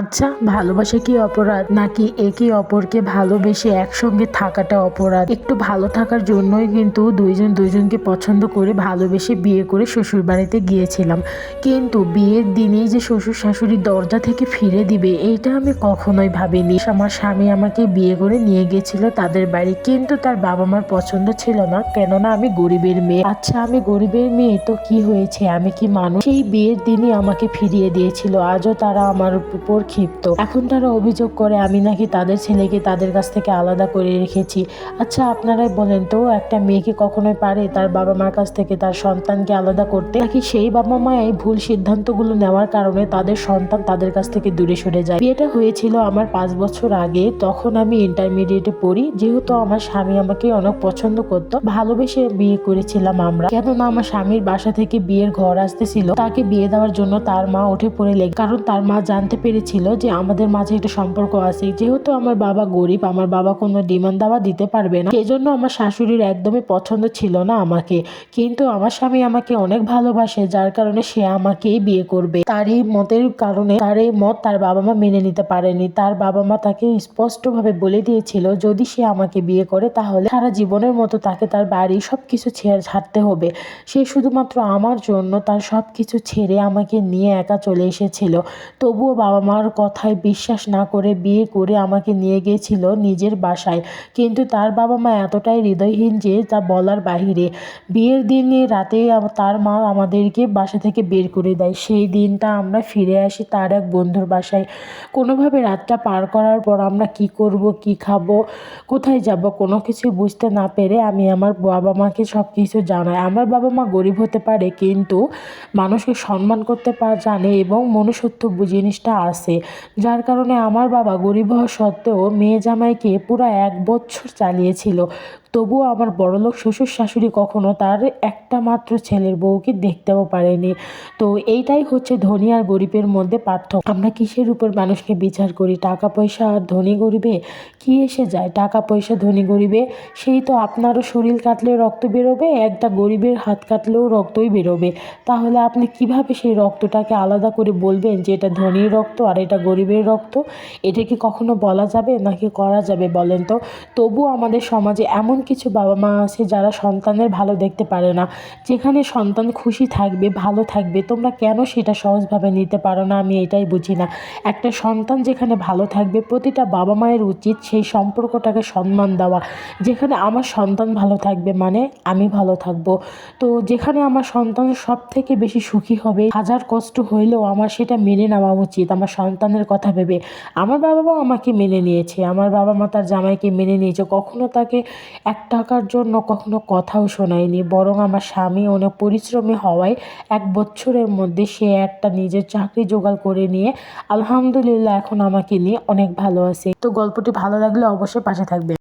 আচ্ছা ভালোবাসা কি অপরাধ? নাকি একে অপরকে ভালোবেসে একসঙ্গে থাকাটা অপরাধ? একটু ভালো থাকার জন্যই কিন্তু দুইজন দুইজনকে পছন্দ করে ভালোবেসে বিয়ে করে শ্বশুর বাড়িতে গিয়েছিলাম। কিন্তু বিয়ের দিনেই যে শ্বশুর শাশুড়ি দরজা থেকে ফিরে দিবে, এইটা আমি কখনোই ভাবিনি। আমার স্বামী আমাকে বিয়ে করে নিয়ে গেছিল তাদের বাড়ি, কিন্তু তার বাবা মার পছন্দ ছিল না, কেননা আমি গরিবের মেয়ে। আচ্ছা আমি গরিবের মেয়ে, তো কি হয়েছে? আমি কি মানুষ? সেই বিয়ের দিনই আমাকে ফিরিয়ে দিয়েছিল। আজও তারা আমার উপর ক্ষিপ্ত। এখন তারা অভিযোগ করে, আমি নাকি তাদের ছেলেকে তাদের কাছ থেকে আলাদা করে রেখেছি। আচ্ছা আপনারাই বলেন তো, একটা মেয়েকে কখনোই পারে তার বাবা মার কাছ থেকে তার সন্তানকে আলাদা করতে? নাকি সেই বাবা মা এই ভুল সিদ্ধান্তগুলো নেওয়ার কারণে তাদের সন্তান তাদের কাছ থেকে দূরে সরে যায়? বিয়েটা হয়েছিল আমার পাঁচ বছর আগে। তখন আমি ইন্টারমিডিয়েটে পড়ি। যেহেতু আমার স্বামী আমাকে অনেক পছন্দ করতো, ভালোবেসে বিয়ে করেছিলাম আমরা। কেননা আমার স্বামীর বাসা থেকে বিয়ের ঘর আসতেছিল, তাকে বিয়ে দেওয়ার জন্য তার মা উঠে পড়ে লেগে, কারণ তার মা জানতে পেরেছিল যে আমাদের মাঝে একটা সম্পর্ক আছে। যেহেতু আমার বাবা গরিব, আমার বাবা কোনো ডিমান্ড দাওয়া দিতে পারবে না। সেজন্য আমার শাশুড়ির একদমই পছন্দ ছিল না আমাকে। কিন্তু আমার স্বামী আমাকে অনেক ভালোবাসে, যার কারণে সে আমাকেই বিয়ে করবে। তার এই মতের কারণে, তার এই মত তার বাবা মা মেনে নিতে পারেনি। তার বাবা মা তাকে স্পষ্টভাবে বলে দিয়েছিল, যদি সে আমাকে বিয়ে করে, তাহলে সারা জীবনের মতো তাকে তার বাড়ি সব কিছু ছেড়ে ছাড়তে হবে। সে শুধুমাত্র আমার জন্য তার সব কিছু ছেড়ে আমাকে নিয়ে একা চলে এসেছিল। তবুও বাবা মার কথায় বিশ্বাস না করে বিয়ে করে আমাকে নিয়ে গিয়েছিল নিজের বাসায়। কিন্তু তার বাবা মা এতটাই হৃদয়হীন যে তা বলার বাহিরে। বিয়ের দিনে রাতে তার মা আমাদেরকে বাসা থেকে বের করে দেয়। সেই দিনটা আমরা ফিরে আসি তার এক বন্ধুর বাসায়। কোনোভাবে রাতটা পার করার পর আমরা কি করব, কি খাব, কোথায় যাব, কোনো কিছু বুঝতে না পেরে আমি আমার বাবা মাকে সব কিছু জানাই। আমার বাবা মা গরিব হতে পারে, কিন্তু মানুষকে সম্মান করতে পার জানে এবং মনুষ্যত্ব জিনিসটা আছে যার কারণে আমার বাবা গরিব হওয়া সত্ত্বেও মেয়ে জামাইকে পুরো এক বছর চালিয়েছিল। তবুও আমার বড়লোক শ্বশুর শাশুড়ি কখনো তার একটা মাত্র ছেলের বউকে দেখতেও পারেনি। তো এইটাই হচ্ছে ধনী আর গরিবের মধ্যে পার্থক্য। আমরা কিসের উপর মানুষকে বিচার করি? টাকা, পয়সা আর ধনী গরিবে? কি এসে যায়? টাকা, পয়সা, ধনী গরিবে? সেই তো আপনারও শরীর কাটলে রক্ত বেরোবে, একটা গরিবের হাত কাটলেও রক্তই বেরোবে। তাহলে আপনি কীভাবে সেই রক্তটাকে আলাদা করে বলবেন যে এটা ধনীর রক্ত আর এটা গরিবের রক্ত। এটা কি কখনো বলা যাবে নাকি করা যাবে বলেন তো? তবুও আমাদের সমাজে এমন কিছু বাবা মা আছে যারা সন্তানের ভালো দেখতে পারে না। যেখানে সন্তান খুশি থাকবে, ভালো থাকবে, তোমরা কেন সেটা সহজভাবে নিতে পারো না? আমি এটাই বুঝি না। একটা সন্তান যেখানে ভালো থাকবে, প্রতিটা বাবা মায়ের উচিত সেই সম্পর্কটাকে সম্মান দেওয়া। যেখানে আমার সন্তান ভালো থাকবে মানে আমি ভালো থাকব। তো যেখানে আমার সন্তান সব থেকে বেশি সুখী হবে, হাজার কষ্ট হইলেও আমার সেটা মেনে নেওয়া উচিত। আমার সন্তানের কথা ভেবে। আমার বাবা মা আমাকে মেনে নিয়েছে। আমার বাবা মা তার জামাইকে মেনে নিয়েছে। কখনো তাকে এক টাকার জন্য কখনো কথাও শোনায়নি। বরং আমার স্বামী অনেক পরিশ্রমী হওয়ায় এক বছরের মধ্যে সে একটা নিজের চাকরি জোগাড় করে নিয়ে আলহামদুলিল্লাহ এখন আমাকে নিয়ে অনেক ভালো আছে। তো গল্পটি ভালো লাগলে অবশ্যই পাশে থাকবে